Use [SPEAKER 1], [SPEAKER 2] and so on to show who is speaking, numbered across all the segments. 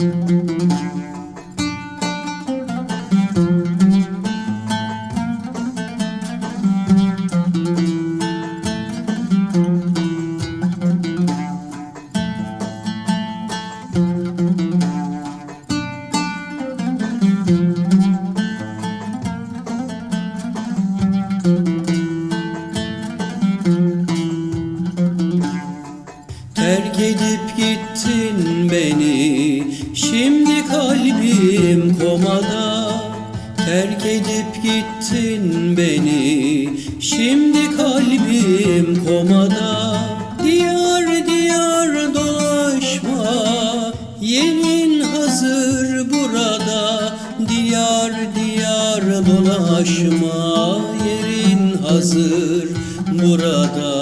[SPEAKER 1] Thank you. Terk edip gittin beni Şimdi kalbim komada. Terk edip gittin beni Şimdi kalbim komada. Diyar diyar dolaşma Yerin hazır burada. Diyar diyar dolaşma Yerin hazır burada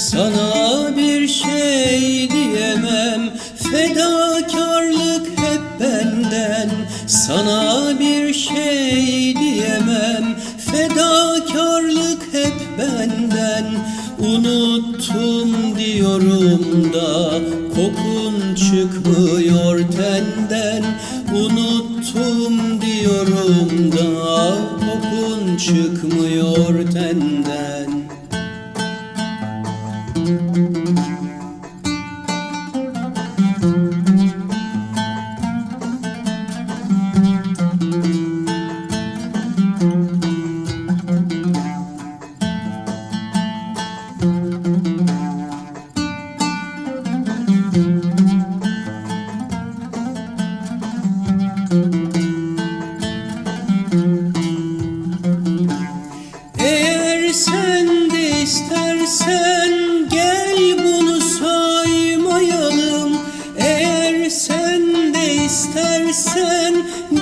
[SPEAKER 1] Sana bir şey diyemem Fedakarlık hep benden. Sana bir şey diyemem Fedakarlık hep benden. Unuttum diyorum da Kokun çıkmıyor tenden. Unuttum diyorum da Kokun çıkmıyor tenden Thank you.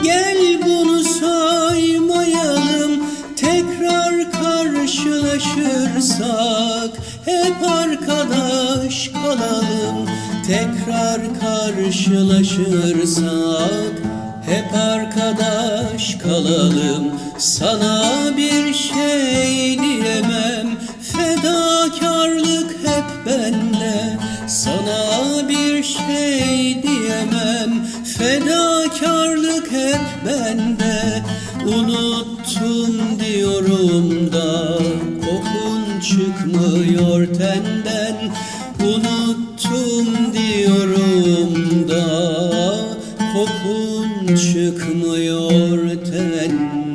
[SPEAKER 1] Gel bunu saymayalım Tekrar karşılaşırsak Hep arkadaş kalalım. Tekrar karşılaşırsak Hep arkadaş kalalım. Sana bir şey diyemem Fedakarlık hep benle. Sana bir şey diyemem Fedakarlık hep bende Unuttum diyorum da. Kokun çıkmıyor tenden Unuttum diyorum da. Kokun çıkmıyor tenden.